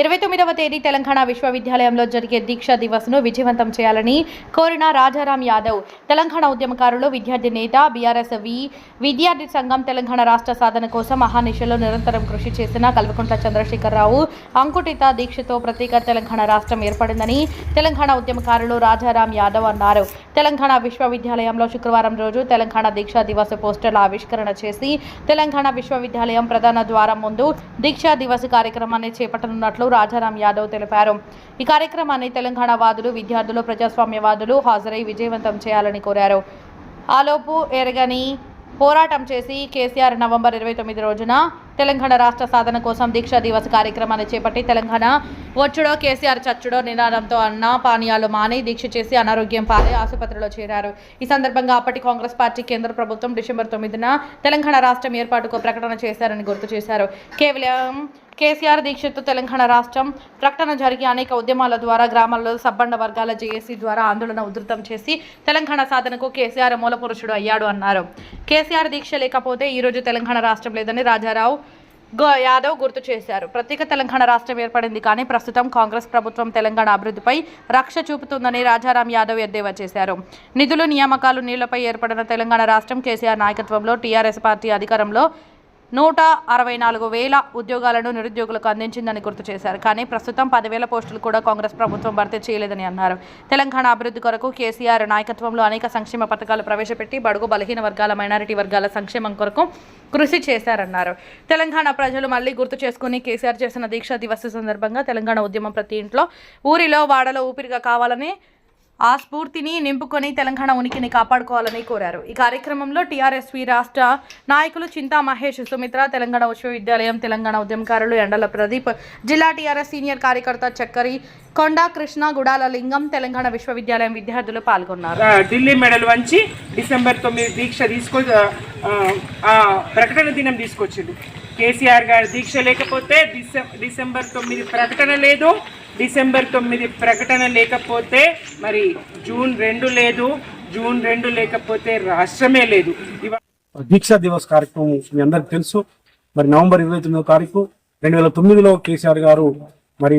ఇరవై తొమ్మిదవ తేదీ తెలంగాణ విశ్వవిద్యాలయంలో జరిగే దీక్ష దివస్ను విజయవంతం చేయాలని కోరిన రాజారాం యాదవ్. తెలంగాణ ఉద్యమకారులు విద్యార్థి నేత బీఆర్ఎస్ వి విద్యార్థి సంఘం తెలంగాణ రాష్ట్ర సాధన కోసం మహానిశలో నిరంతరం కృషి చేసిన కల్వకుంట్ల చంద్రశేఖరరావు అంకుటిత దీక్షతో ప్రత్యేక తెలంగాణ రాష్ట్రం ఏర్పడిందని తెలంగాణ ఉద్యమకారులు రాజారాం యాదవ్ అన్నారు. తెలంగాణ విశ్వవిద్యాలయంలో శుక్రవారం రోజు తెలంగాణ దీక్షా దివస్ పోస్టర్ల ఆవిష్కరణ చేసి తెలంగాణ విశ్వవిద్యాలయం ప్రధాన ద్వారం ముందు దీక్షా దివస్ కార్యక్రమాన్ని చేపట్టనున్నట్లు రాజారాం యాదవ్ తెలిపారు. ఈ కార్యక్రమాన్ని తెలంగాణ వాదులు విద్యార్థులు ప్రజాస్వామ్యవాదులు హాజరై విజయవంతం చేయాలని కోరారు. ఆలోపు ఎరగని పోరాటం చేసి కేసీఆర్ నవంబర్ ఇరవై తొమ్మిది రోజున తెలంగాణ రాష్ట్ర సాధన కోసం దీక్షా దివస్ కార్యక్రమాన్ని చేపట్టి తెలంగాణ వచ్చుడో కేసీఆర్ చచ్చుడో నినాదంతో అన్న పానీయాలు మాని దీక్ష చేసి అనారోగ్యం పాలై ఆసుపత్రిలో చేరారు. ఈ సందర్భంగా అప్పటి కాంగ్రెస్ పార్టీ కేంద్ర ప్రభుత్వం డిసెంబర్ తొమ్మిదిన తెలంగాణ రాష్ట్రం ఏర్పాటుకు ప్రకటన చేశారని గుర్తు చేశారు. కేవలం కేసీఆర్ దీక్షతో తెలంగాణ రాష్ట్రం ప్రకటన జరిగి అనేక ఉద్యమాల ద్వారా గ్రామాల్లో సబ్బండ వర్గాల జేఏసీ ద్వారా ఆందోళన ఉధృతం చేసి తెలంగాణ సాధనకు కేసీఆర్ మూలపురుషుడు అయ్యాడు అన్నారు. కేసీఆర్ దీక్ష లేకపోతే ఈరోజు తెలంగాణ రాష్ట్రం లేదని రాజారావు యాదవ్ గుర్తు చేశారు. ప్రత్యేక తెలంగాణ రాష్ట్రం ఏర్పడింది కానీ ప్రస్తుతం కాంగ్రెస్ ప్రభుత్వం తెలంగాణ అభివృద్ధిపై రక్ష చూపుతుందని రాజారాం యాదవ్ ఎద్దేవా చేశారు. నిధులు నియామకాలు నీళ్ళపై ఏర్పడిన తెలంగాణ రాష్ట్రం కేసీఆర్ నాయకత్వంలో టీఆర్ఎస్ పార్టీ అధికారంలో నూట అరవై నాలుగు వేల ఉద్యోగాలను నిరుద్యోగులకు అందించిందని గుర్తు చేశారు. కానీ ప్రస్తుతం పదివేల పోస్టులు కూడా కాంగ్రెస్ ప్రభుత్వం భర్తీ చేయలేదని అన్నారు. తెలంగాణ అభివృద్ధి కొరకు కేసీఆర్ నాయకత్వంలో అనేక సంక్షేమ పథకాలు ప్రవేశపెట్టి బడుగు బలహీన వర్గాల మైనారిటీ వర్గాల సంక్షేమం కొరకు కృషి చేశారన్నారు. తెలంగాణ ప్రజలు మళ్ళీ గుర్తు చేసుకుని కేసీఆర్ చేసిన దీక్షా దివస్ సందర్భంగా తెలంగాణ ఉద్యమం ప్రతి ఇంట్లో ఊరిలో వాడలో ఊపిరిగా కావాలని ఆ స్ఫూర్తిని నింపుకొని తెలంగాణ ఉనికిని కాపాడుకోవాలని కోరారు. ఈ కార్యక్రమంలో టీఆర్ఎస్వి రాష్ట్ర నాయకులు చింతా మహేష్ సుమిత్ర తెలంగాణ విశ్వవిద్యాలయం తెలంగాణ ఉద్యమకారులు ఎండల ప్రదీప్ జిల్లా టీఆర్ఎస్ సీనియర్ కార్యకర్త చక్కరి కొండ కృష్ణ గుడాల లింగం తెలంగాణ విశ్వవిద్యాలయం విద్యార్థులు పాల్గొన్నారు. ఢిల్లీ మెడల్ వంచి డిసెంబర్ తొమ్మిది దీక్ష తీసుకొ ప్రకటన దినం తీసుకొచ్చిండు కేసీఆర్ గారి దీక్ష లేకపోతే డిసెం డిసెంబర్ తొమ్మిది ప్రకటన లేదు. డిసెంబర్ తొమ్మిది ప్రకటన లేకపోతే మరి జూన్ రెండు లేదు జూన్ రెండు లేకపోతే రాష్ట్రమే లేదు. దీక్షా దివస్ కార్యక్రమం మీ అందరికి తెలుసు. మరి నవంబర్ ఇరవై తొమ్మిదో తారీఖు రెండు వేల తొమ్మిదిలో కేసీఆర్ గారు మరి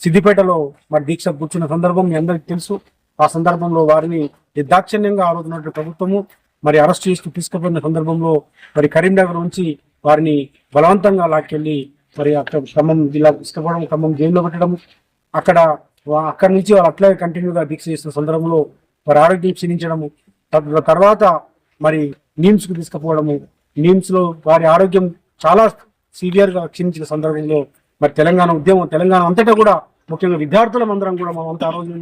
సిద్దిపేటలో మరి దీక్ష కూర్చున్న సందర్భం మీ అందరికి తెలుసు. ఆ సందర్భంలో వారిని నిర్దాక్షిణ్యంగా ఆ ప్రభుత్వము మరి అరెస్ట్ చేసి తీసుకుపోయిన సందర్భంలో మరి కరీంనగర్ నుంచి వారిని బలవంతంగా లాక్కెళ్ళి మరి అక్కడ క్రమం జిల్లా తీసుకుపోవడం ఖమ్మం జైల్లో పెట్టడం అక్కడ వా- అక్కడి నుంచి వాళ్ళు అట్లే కంటిన్యూగా దీక్ష చేస్తున్న సందర్భంలో వారి ఆరోగ్యం క్షీణించడము తర్వాత మరి నీమ్స్కు తీసుకుపోవడము నీమ్స్లో వారి ఆరోగ్యం చాలా సీవియర్గా క్షీణించిన సందర్భంలో మరి తెలంగాణ ఉద్యమం తెలంగాణ అంతటా కూడా ముఖ్యంగా విద్యార్థులం అందరం కూడా మనం అంతా ఆ రోజు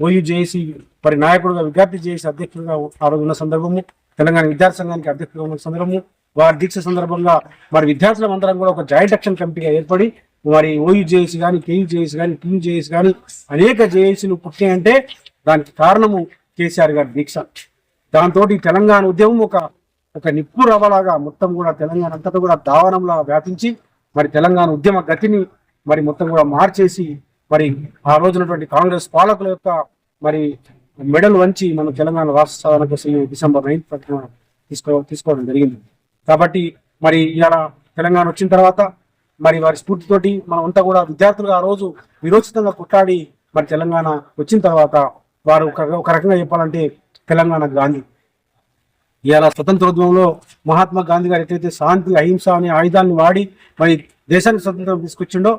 ఓయూ జేఏసీ మరి నాయకుడుగా విద్యార్థి జేఏసీ అధ్యక్షుడిగా ఆ రోజు ఉన్న సందర్భము తెలంగాణ విద్యార్థి సంఘానికి అధ్యక్షుడిగా ఉన్న సందర్భము వారి దీక్ష సందర్భంగా మరి విద్యార్థులం అందరం కూడా ఒక జాయింట్ యాక్షన్ కమిటీగా ఏర్పడి మరి ఓయూ జేఏసీ కానీ కేయుజేఎస్ కానీ టీయూ కానీ అనేక జేఏసీలు పుట్టాయంటే దానికి కారణము కేసీఆర్ గారి దీక్ష. దాంతో తెలంగాణ ఉద్యమం ఒక ఒక నిప్పు రవ్వలాగా మొత్తం కూడా తెలంగాణ అంతటా కూడా దావనంలా వ్యాపించి మరి తెలంగాణ ఉద్యమ గతిని మరి మొత్తం కూడా మార్చేసి మరి ఆ రోజునటువంటి కాంగ్రెస్ పాలకుల యొక్క మరి మెడల్ వంచి మనం తెలంగాణ రాష్ట్ర సాధన కోసం డిసెంబర్ నైన్త్ ప్రకటన తీసుకో తీసుకోవడం జరిగింది. కాబట్టి మరి ఇలా తెలంగాణ వచ్చిన తర్వాత మరి వారి స్ఫూర్తితోటి మనం అంతా కూడా విద్యార్థులు ఆ రోజు విరోచితంగా కొట్లాడి మరి తెలంగాణ వచ్చిన తర్వాత వారు ఒక ఒక రకంగా చెప్పాలంటే తెలంగాణ గాంధీ. ఇవాళ స్వతంత్రోద్యమంలో మహాత్మా గాంధీ గారు ఎట్లయితే శాంతి అహింస అనే ఆయుధాన్ని వాడి మరి దేశానికి స్వతంత్రం తీసుకొచ్చిండో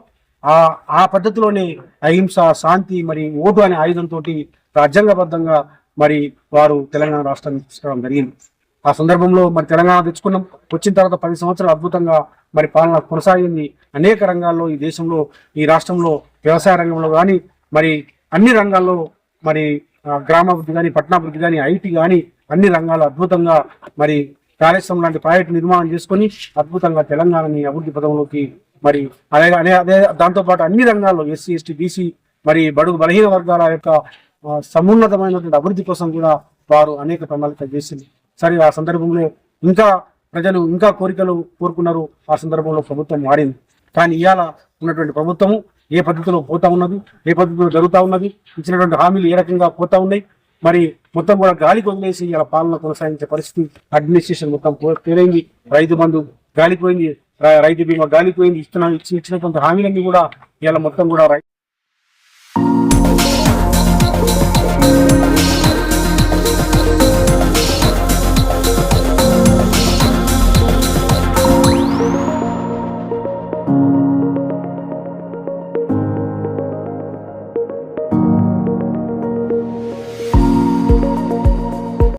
ఆ ఆ పద్ధతిలోనే అహింస శాంతి మరి ఓటు అనే ఆయుధంతో రాజ్యాంగబద్ధంగా మరి వారు తెలంగాణ రాష్ట్రాన్ని తీసుకోవడం జరిగింది. ఆ సందర్భంలో మరి తెలంగాణ తెచ్చుకున్నాం. వచ్చిన తర్వాత పది సంవత్సరాలు అద్భుతంగా మరి పాలన కొనసాగింది. అనేక రంగాల్లో ఈ దేశంలో ఈ రాష్ట్రంలో వ్యవసాయ రంగంలో కానీ మరి అన్ని రంగాల్లో మరి గ్రామాభివృద్ధి కానీ పట్టణాభివృద్ధి కానీ ఐటీ కానీ అన్ని రంగాలు అద్భుతంగా మరి కాళేశ్వరం లాంటి ప్రాజెక్టు నిర్మాణం చేసుకొని అద్భుతంగా తెలంగాణని అభివృద్ధి పదంలోకి మరి అదే అదే అదే దాంతోపాటు అన్ని రంగాల్లో ఎస్సీ ఎస్టీ బీసీ మరి బడుగు బలహీన వర్గాల యొక్క సమున్నతమైనటువంటి అభివృద్ధి కోసం కూడా వారు అనేక ప్రణాళిక చేసింది. సరే ఆ సందర్భంలో ఇంకా ప్రజలు ఇంకా కోరికలు కోరుకున్నారు. ఆ సందర్భంలో ప్రభుత్వం మారింది. కానీ ఇవాళ ఉన్నటువంటి ప్రభుత్వము ఏ పద్ధతిలో పోతా ఉన్నది? ఏ పద్ధతిలో జరుగుతూ ఉన్నది? ఇచ్చినటువంటి హామీలు ఏ రకంగా పోతా ఉన్నాయి? మరి మొత్తం కూడా గాలికి వదిలేసి ఇలా పాలన కొనసాగించే పరిస్థితి అడ్మినిస్ట్రేషన్ మొత్తం తేలింది రైతు బంధు గాలిపోయింది. రైతు బీమా గాలిపోయింది. ఇస్తున్న ఇచ్చి ఇచ్చినటువంటి హామీలన్నీ కూడా ఇలా మొత్తం కూడా రై-